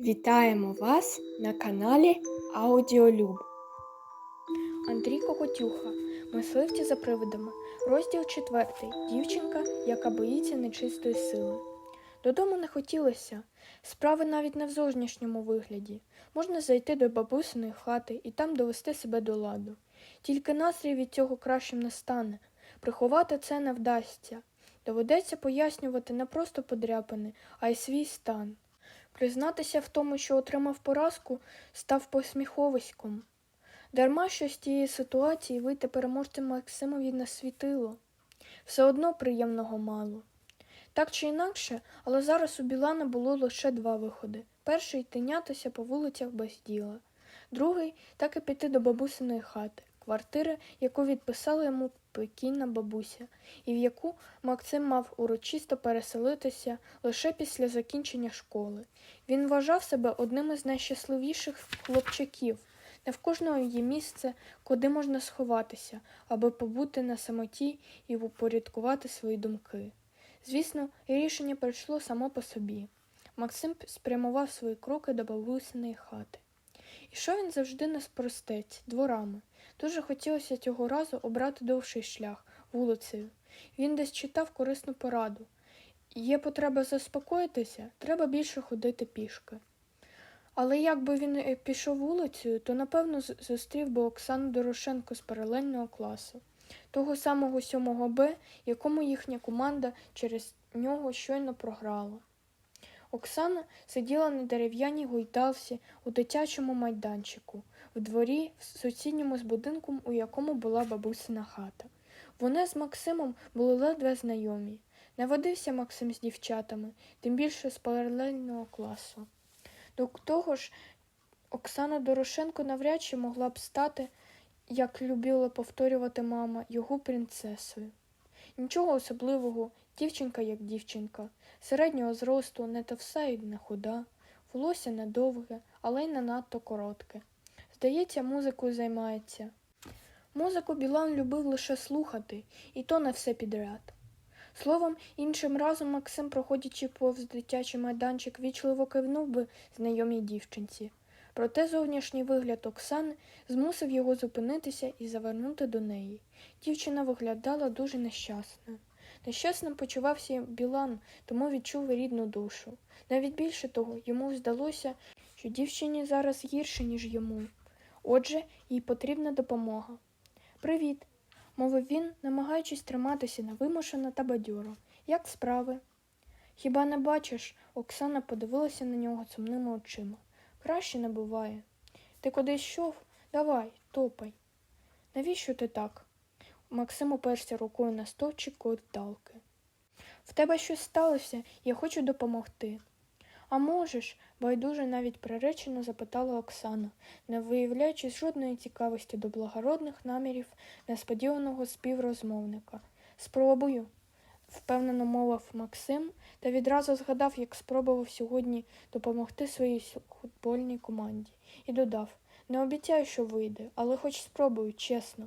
Вітаємо вас на каналі Аудіолюб. Андрій Кокотюха. Мисливці за привидами. Розділ 4. Дівчинка, яка боїться нечистої сили. Додому не хотілося. Справи навіть не в зовнішньому вигляді. Можна зайти до бабусиної хати і там довести себе до ладу. Тільки настрій від цього кращим не стане. Приховати це не вдасться. Доведеться пояснювати не просто подряпини, а й свій стан. Признатися в тому, що отримав поразку, став посміховиськом. Дарма що з тієї ситуації вийти переможцем Максимові не світило. Все одно приємного мало. Так чи інакше, але зараз у Білана було лише два виходи. Перший тинятися по вулицях без діла, другий так і піти до бабусиної хати, квартири, яку відписала йому покійна бабуся, і в яку Максим мав урочисто переселитися лише після закінчення школи. Він вважав себе одним із найщасливіших хлопчаків. Не в кожного є місце, куди можна сховатися, аби побути на самоті і упорядкувати свої думки. Звісно, рішення прийшло само по собі. Максим спрямував свої кроки до бабусиної хати. Ішов він завжди наспростець, дворами. Дуже хотілося цього разу обрати довший шлях вулицею. Він десь читав корисну пораду. Є потреба заспокоїтися, треба більше ходити пішки. Але якби він е, пішов вулицею, то напевно зустрів би Оксану Дорошенко з паралельного класу, того самого 7 Б, якому їхня команда через нього щойно програла. Оксана сиділа на дерев'яній гойдалці у дитячому майданчику, в дворі в сусідньому з будинком, у якому була бабусина хата. Вони з Максимом були ледве знайомі. Не водився Максим з дівчатами, тим більше з паралельного класу. До того ж, Оксана Дорошенко навряд чи могла б стати, як любила повторювати мама, його принцесою. Нічого особливого, дівчинка як дівчинка, середнього зросту, не товса і не худа, волосся не довге, але й не надто коротке. Здається, музикою займається. Музику Білан любив лише слухати, і то не все підряд. Словом, іншим разом Максим, проходячи повз дитячий майданчик, вічливо кивнув би знайомій дівчинці. Проте зовнішній вигляд Оксани змусив його зупинитися і завернути до неї. Дівчина виглядала дуже нещасною. Нещасним почувався Білан, тому відчув рідну душу. Навіть більше того, йому здалося, що дівчині зараз гірше, ніж йому. Отже, їй потрібна допомога. Привіт, мовив він, намагаючись триматися невимушено та бадьоро. Як справи? Хіба не бачиш? Оксана подивилася на нього сумними очима. Краще не буває. Ти кудись йшов? Давай, топай. Навіщо ти так? Максим оперся рукою на стовчик ковдалки. В тебе щось сталося, я хочу допомогти. А можеш? байдуже навіть приречено запитала Оксана, не виявляючи жодної цікавості до благородних намірів несподіваного співрозмовника. Спробую, впевнено мовив Максим та відразу згадав, як спробував сьогодні допомогти своїй футбольній команді, і додав не обіцяю, що вийде, але хоч спробую, чесно.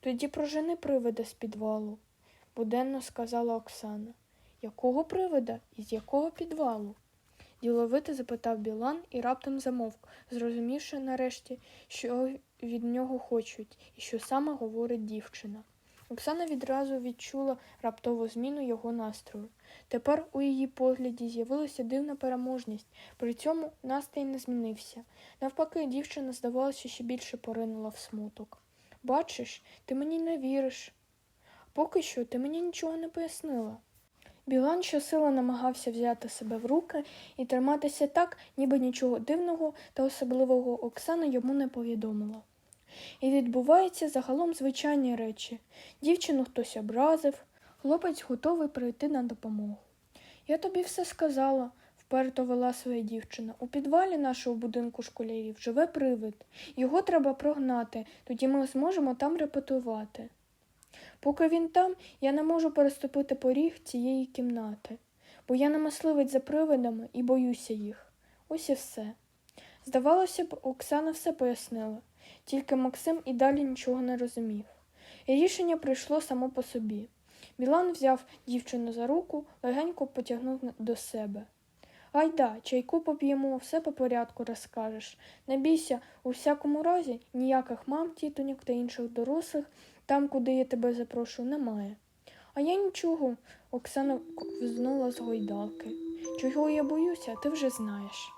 Тоді прожени привида з підвалу, буденно сказала Оксана. Якого привида і з якого підвалу? Діловито запитав Білан і раптом замовк, зрозумівши нарешті, що від нього хочуть і що саме говорить дівчина. Оксана відразу відчула раптову зміну його настрою. Тепер у її погляді з'явилася дивна переможність, при цьому настрій не змінився. Навпаки, дівчина, здавалося, ще більше поринула в смуток. Бачиш, ти мені не віриш. Поки що ти мені нічого не пояснила. Білан щосила намагався взяти себе в руки і триматися так, ніби нічого дивного та особливого Оксана йому не повідомила. І відбуваються загалом звичайні речі. Дівчину хтось образив, хлопець готовий прийти на допомогу. Я тобі все сказала, вперто вела своя дівчина. У підвалі нашого будинку школярів живе привид. Його треба прогнати, тоді ми зможемо там репетувати. Поки він там, я не можу переступити поріг цієї кімнати, бо я не мисливець за привидами і боюся їх. Ось і все. Здавалося б, Оксана все пояснила, тільки Максим і далі нічого не розумів. І рішення прийшло само по собі. Білан взяв дівчину за руку, легенько потягнув до себе. Гайда, чайку поп'ємо, все по порядку розкажеш. Не бійся, у всякому разі, ніяких мам, тітоньок та інших дорослих, там, куди я тебе запрошую, немає. А я нічого, Оксана ковзнула з гойдалки. Чого я боюся, ти вже знаєш.